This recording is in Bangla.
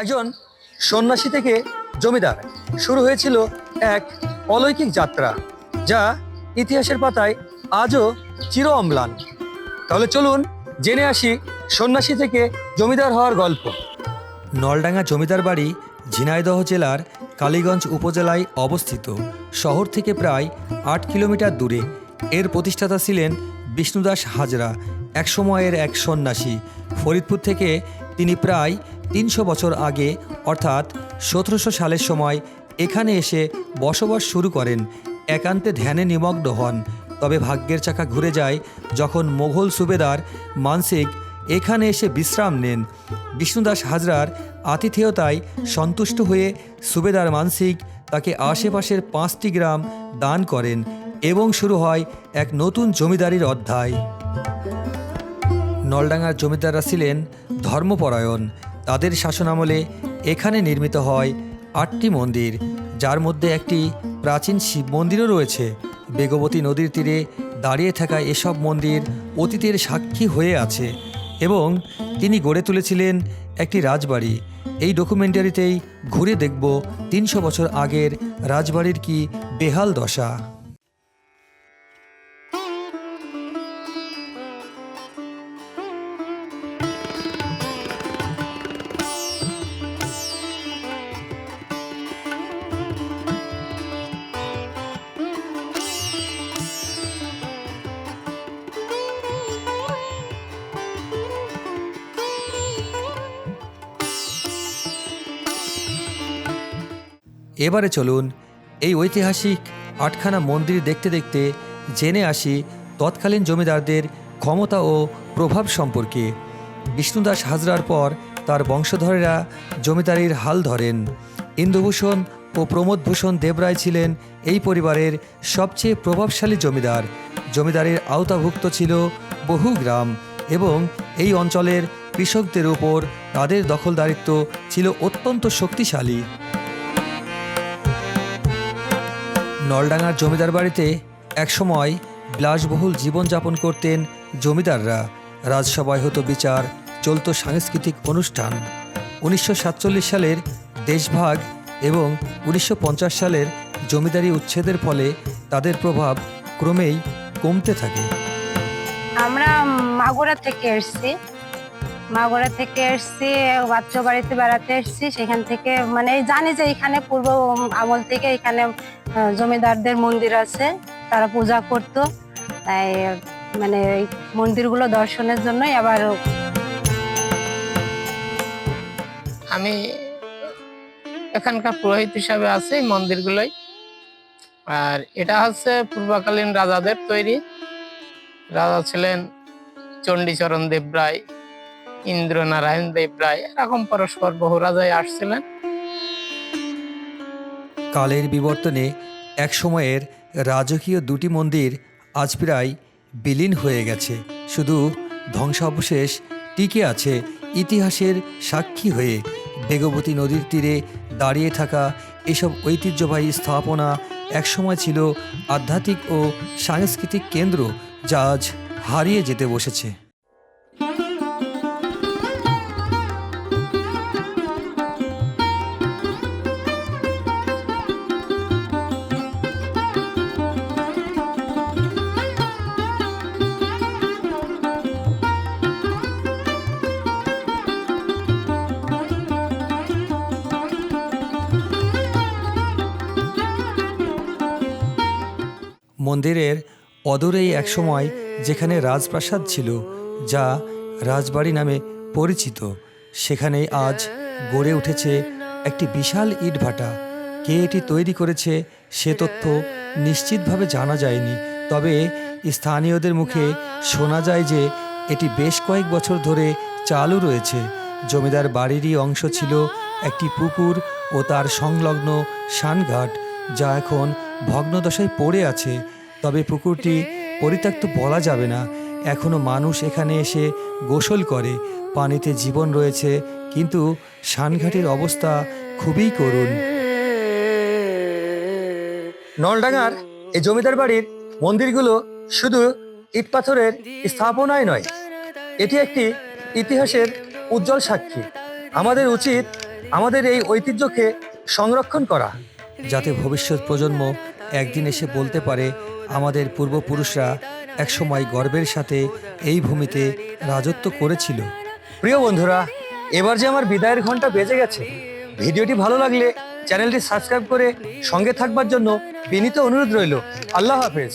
একজন সন্ন্যাসী থেকে জমিদার। শুরু হয়েছিল এক অলৌকিক যাত্রা, যা ইতিহাসের পাতায় আজও চির অম্লান। তাহলে চলুন জেনে আসি সন্ন্যাসী থেকে জমিদার হওয়ার গল্প। নলডাঙ্গা জমিদার বাড়ি ঝিনাইদহ জেলার কালীগঞ্জ উপজেলায় অবস্থিত। শহর থেকে প্রায় আট কিলোমিটার দূরে। এর প্রতিষ্ঠাতা ছিলেন বিষ্ণুদাস হাজরা এক সময়ের এক সন্ন্যাসী। ফরিদপুর থেকে তিনি প্রায় তিনশো বছর আগে, অর্থাৎ সতেরোশো সালের সময়, এখানে এসে বসবাস শুরু করেন। একান্তে ধ্যানে নিমগ্ন হন। তবে ভাগ্যের চাকা ঘুরে যায় যখন মোঘল সুবেদার মানসিক এখানে এসে বিশ্রাম নেন। বিষ্ণুদাস হাজরার আতিথেয়তায় সন্তুষ্ট হয়ে সুবেদার মানসিক তাকে আশেপাশের পাঁচটি গ্রাম দান করেন এবং শুরু হয় এক নতুন জমিদারির অধ্যায়। নলডাঙ্গার জমিদাররা ছিলেন ধর্মপরায়ণ। তাদের শাসনামলে এখানে নির্মিত হয় আটটি মন্দির, যার মধ্যে একটি প্রাচীন শিব মন্দিরও রয়েছে। বেগবতী নদীর তীরে দাঁড়িয়ে থাকা এসব মন্দির অতীতের সাক্ষী হয়ে আছে এবং তিনি গড়ে তুলেছিলেন একটি রাজবাড়ি। এই ডকুমেন্টারিতেই ঘুরে দেখব তিনশো বছর আগের রাজবাড়ির কি বেহাল দশা। এবারে চলুন এই ঐতিহাসিক আটখানা মন্দির দেখতে দেখতে জেনে আসি তৎকালীন জমিদারদের ক্ষমতা ও প্রভাব সম্পর্কে। বিষ্ণুদাস হাজরার পর তার বংশধরেরা জমিদারির হাল ধরেন। ইন্দুভূষণ ও প্রমোদভূষণ দেবরায় ছিলেন এই পরিবারের সবচেয়ে প্রভাবশালী জমিদার। জমিদারের আওতাভুক্ত ছিল বহু গ্রাম এবং এই অঞ্চলের কৃষকদের উপর তাদের দখলদারিত্ব ছিল অত্যন্ত শক্তিশালী। নলডাঙ্গার জমিদার বাড়িতে একসময় বিলাসবহুল জীবনযাপন করতেন জমিদাররা। রাজসভায় হতো বিচার, চলতো সাংস্কৃতিক অনুষ্ঠান। উনিশশো সাতচল্লিশ সালের দেশভাগ এবং উনিশশো পঞ্চাশ সালের জমিদারি উচ্ছেদের ফলে তাদের প্রভাব ক্রমেই কমতে থাকে। আমরা মাগুরা থেকে এসেছি। মাগুরা থেকে এসেছি, বাচ্চা বাড়িতে বেড়াতে এসেছি। সেখান থেকে মানে জানি যে এখানে পূর্ব আমল থেকে এখানে জমিদারদের মন্দির আছে, তারা পূজা করত। তাই মানে মন্দিরগুলো দর্শনের জন্যই আবার আমি এখানকার পুরোহিত হিসাবে আছি এই মন্দিরগুলোই। আর এটা হচ্ছে পূর্বকালীন রাজাদের তৈরি। রাজা ছিলেন চণ্ডীচরণ দেব রায়, ইন্দ্রনারায়ণ দেব রায়, এরকম পরস্পর বহু রাজাই আসছিলেন। কালের বিবর্তনে এক সময়ের রাজকীয় দুটি মন্দির আজ প্রায় বিলীন হয়ে গেছে। শুধু ধ্বংসাবশেষ টিকে আছে ইতিহাসের সাক্ষী হয়ে। বেগবতী নদীর তীরে দাঁড়িয়ে থাকা এসব ঐতিহ্যবাহী স্থাপনা একসময় ছিল আধ্যাত্মিক ও সাংস্কৃতিক কেন্দ্র, যা আজ হারিয়ে যেতে বসেছে। মন্দিরের অদূরেই একসময় যেখানে রাজপ্রাসাদ ছিল, যা রাজবাড়ি নামে পরিচিত। সেখানেই আজ গড়ে উঠেছে একটি বিশাল ইটভাটা। কে এটি তৈরি করেছে সে তথ্য নিশ্চিতভাবে জানা যায়নি। তবে স্থানীয়দের মুখে শোনা যায় যে এটি বেশ কয়েক বছর ধরে চালু রয়েছে। জমিদার বাড়িরই অংশ ছিল একটি পুকুর ও তার সংলগ্ন শানঘাট যা এখন ভগ্নদশায় পড়ে আছে। তবে পুকুরটি পরিত্যক্ত বলা যাবে না। এখনও মানুষ এখানে এসে গোসল করে। পানিতে জীবন রয়েছে কিন্তু শানঘাটের অবস্থা খুবই করুণ। নলডাঙ্গার এই জমিদার বাড়ির মন্দিরগুলো শুধু ইট পাথরের স্থাপনাই নয় এটি একটি ইতিহাসের উজ্জ্বল সাক্ষী। আমাদের উচিত আমাদের এই ঐতিহ্যকে সংরক্ষণ করা। যাতে ভবিষ্যৎ প্রজন্ম একদিন এসে বলতে পারে আমাদের পূর্বপুরুষরা একসময় গর্বের সাথে এই ভূমিতে রাজত্ব করেছিল। প্রিয় বন্ধুরা, এবার যে আমার বিদায়ের ঘণ্টা বেজে গেছে, ভিডিওটি ভালো লাগলে চ্যানেলটি সাবস্ক্রাইব করে সঙ্গে থাকবার জন্য বিনীত অনুরোধ রইল। আল্লাহ হাফেজ।